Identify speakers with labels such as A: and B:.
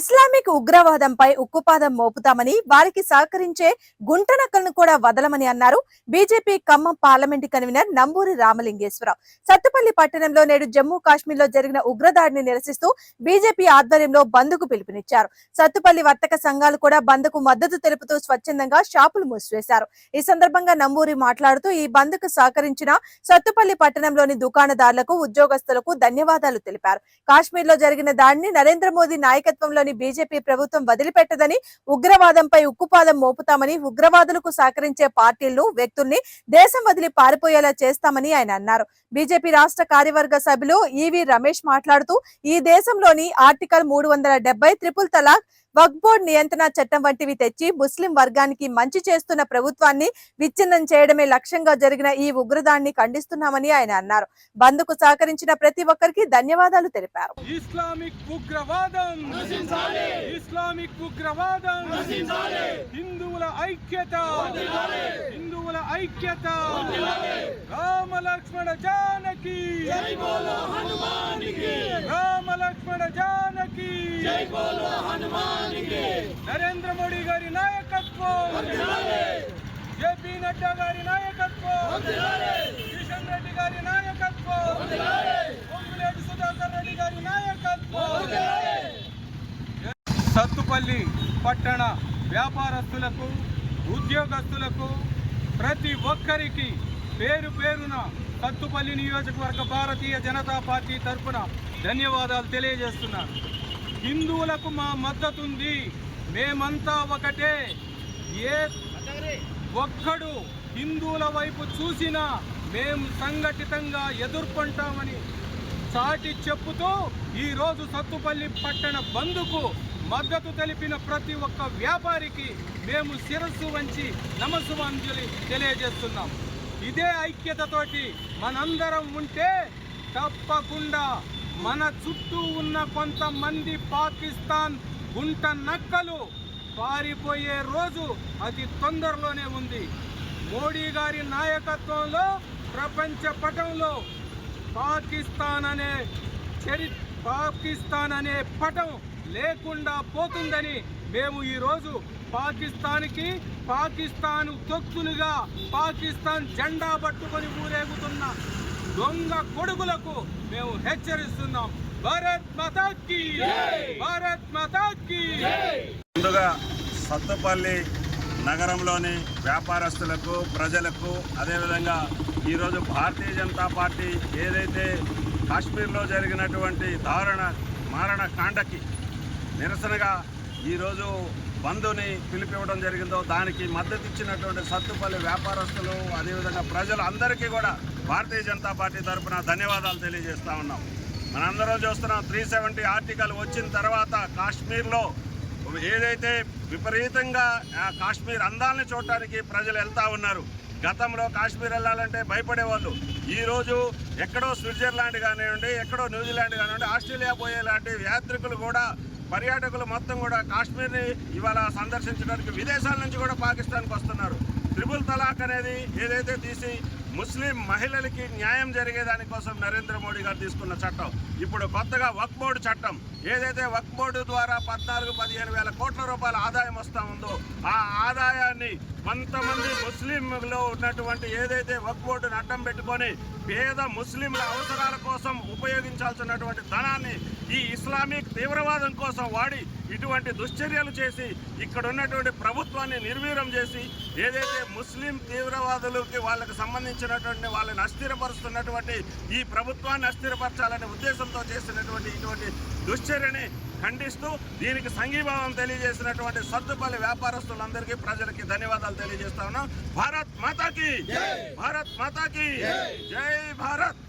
A: Islamic ఉగ్రవాదంపై ఉక్కుపాదం మోపుతామని వారికి సహకరించే గుంటనక్కలను కూడా వదలమని అన్నారు. BJP Khammam parliament convener Nambur Ramalingeswararao. Sathupalli పట్టణంలో నేడు జమ్మూ కాశ్మీర్లో జరిగిన ఉగ్రదాడిని నిరసిస్తూ బీజేపీ ఆధ్వర్యంలో బంద్కు పిలుపునిచ్చారు. సత్తుపల్లి వర్తక సంఘాలు కూడా బంద్కు మద్దతు తెలుపుతూ స్వచ్ఛందంగా షాపులు మూసివేశారు. ఈ సందర్భంగా నంబూరి మాట్లాడుతూ ఈ బంద్కు సహకరించిన సత్తుపల్లి పట్టణంలోని దుకాణదారులకు ఉద్యోగస్తులకు ధన్యవాదాలు తెలిపారు. కాశ్మీర్లో జరిగిన దాడిని నరేంద్ర మోదీ నాయకత్వంలోని బీజేపీ ప్రభుత్వం వదిలిపెట్టదని ఉగ్రవాదంపై ఉక్కుపాదం మోపుతామని ఉగ్రవాదులకు సహకరించే పార్టీలను వ్యక్తుల్ని దేశం వదిలి పారిపోయేలా చేస్తామని ఆయన అన్నారు. బీజేపీ రాష్ట్ర కార్యవర్గ సభ్యులు ఈవి రమేష్ మాట్లాడుతూ ఈ దేశంలోని ఆర్టికల్ మూడు వందల డెబ్బై త్రిపుల్ తలాక్ వక్ఫ్ బోర్డ్ నియంత్రణ చట్టం వంటివి తెచ్చి ముస్లిం వర్గానికి మంచి చేస్తున్న ప్రభుత్వాన్ని విచ్ఛిన్నం చేయడమే లక్ష్యంగా జరిగిన ఈ ఉగ్రదాన్ని ఖండిస్తున్నామని ఆయన అన్నారు. బంద్కు సహకరించిన ప్రతి ఒక్కరికి ధన్యవాదాలు తెలిపారు.
B: ఇస్లామిక్ ఉగ్రవాదం! ఇస్లామిక్ ఉగ్రవాదం! హిందువుల ఐక్యత! హిందువుల ఐక్యత! రామ లక్ష్మణ జానకి! రామ లక్ష్మణ జానకి. నరేంద్ర మోడీ గారి నాయకత్వం. జేపీ నడ్డా గారి నాయకత్వం. కిషన్ రెడ్డి గారి నాయకత్వం. పొంగులేటి సుధాకర్ రెడ్డి గారి నాయకత్వం. సత్తుపల్లి పట్టణ వ్యాపారస్తులకు ఉద్యోగస్తులకు ప్రతి ఒక్కరికి పేరు పేరున సత్తుపల్లి నియోజకవర్గ భారతీయ జనతా పార్టీ తరఫున ధన్యవాదాలు తెలియజేస్తున్నాను. హిందువులకు మా మద్దతు ఉంది మేమంతా ఒకటే. ఏ ఒక్కడు హిందువుల వైపు చూసినా మేము సంఘటితంగా ఎదుర్కొంటామని చాటి చెప్పుతూ ఈరోజు సత్తుపల్లి పట్టణ బంధుకు మద్దతు తెలిపిన ప్రతి ఒక్క వ్యాపారికి మేము శిరస్సు వంచి నమస్సుమాంజలి తెలియజేస్తున్నాం. ఇదే ఐక్యతతోటి మనందరం ఉంటే తప్పకుండా మన చుట్టూ ఉన్న కొంతమంది పాకిస్తాన్ గుంట నక్కలు పారిపోయే రోజు అతి తొందరలోనే ఉంది. మోడీ గారి నాయకత్వంలో ప్రపంచ పటంలో పాకిస్తాన్ అనే చరి పాకిస్తాన్ అనే పటం లేకుండా పోతుందని మేము ఈరోజు పాకిస్తాన్కి పాకిస్తాన్ తొత్తులుగా పాకిస్తాన్ జెండా పట్టుకొని ఊరేగుతున్న దొంగ కొడుకులకు మేము హెచ్చరిస్తున్నాం. భారత్ మాతాకి! భారత్ మాతాకి!
C: ముందుగా సత్తుపల్లి నగరంలోని వ్యాపారస్తులకు ప్రజలకు అదేవిధంగా ఈరోజు భారతీయ జనతా పార్టీ ఏదైతే కాశ్మీర్లో జరిగినటువంటి దారుణ మారణ కాండకి నిరసనగా ఈరోజు బంధుని పిలిపివ్వడం జరిగిందో దానికి మద్దతు ఇచ్చినటువంటి సత్తుపల్లి వ్యాపారస్తులు అదేవిధంగా ప్రజలు అందరికీ కూడా భారతీయ జనతా పార్టీ తరఫున ధన్యవాదాలు తెలియజేస్తా ఉన్నాం. మనందరం చూస్తున్నాం త్రీ సెవెంటీ ఆర్టికల్ వచ్చిన తర్వాత కాశ్మీర్లో ఏదైతే విపరీతంగా కాశ్మీర్ అందాలని చూడటానికి ప్రజలు వెళ్తా ఉన్నారు. గతంలో కాశ్మీర్ వెళ్ళాలంటే భయపడేవాళ్ళు ఈరోజు ఎక్కడో స్విట్జర్లాండ్ కానివ్వండి ఎక్కడో న్యూజిలాండ్ కానివ్వండి ఆస్ట్రేలియా పోయేలాంటి యాత్రికులు కూడా పర్యాటకులు మొత్తం కూడా కాశ్మీర్ని ఇవాళ సందర్శించడానికి విదేశాల నుంచి కూడా పాకిస్తాన్కి వస్తున్నారు. త్రిపుల్ తలాక్ అనేది ఏదైతే తీసి ముస్లిం మహిళలకి న్యాయం జరిగేదానికోసం నరేంద్ర మోడీ గారు తీసుకున్న చట్టం. ఇప్పుడు కొత్తగా వక్ బోర్డు చట్టం. ఏదైతే వక్ బోర్డు ద్వారా పద్నాలుగు పదిహేను వేల కోట్ల రూపాయల ఆదాయం వస్తూ ఉందో ఆ ఆదాయాన్ని కొంతమంది ముస్లింలో ఉన్నటువంటి ఏదైతే వక్ బోర్డును అడ్డం పెట్టుకొని పేద ముస్లింల అవసరాల కోసం ఉపయోగించాల్సినటువంటి ధనాన్ని ఈ ఇస్లామిక్ తీవ్రవాదం కోసం వాడి ఇటువంటి దుశ్చర్యలు చేసి ఇక్కడ ఉన్నటువంటి ప్రభుత్వాన్ని నిర్వీర్యం చేసి ఏదైతే ముస్లిం తీవ్రవాదులకి వాళ్ళకి సంబంధించినటువంటి వాళ్ళని అస్థిరపరుస్తున్నటువంటి ఈ ప్రభుత్వాన్ని అస్థిరపరచాలనే ఉద్దేశంతో చేసినటువంటి ఇటువంటి దుశ్చర్యని ఖండిస్తూ దీనికి సంఘీభావం తెలియజేసినటువంటి సత్తుపల్లి వ్యాపారస్తులందరికీ ప్రజలకి ధన్యవాదాలు తెలియజేస్తా ఉన్నాం. భారత్ మాతాకి! భారత్ మాతాకి! జై భారత్!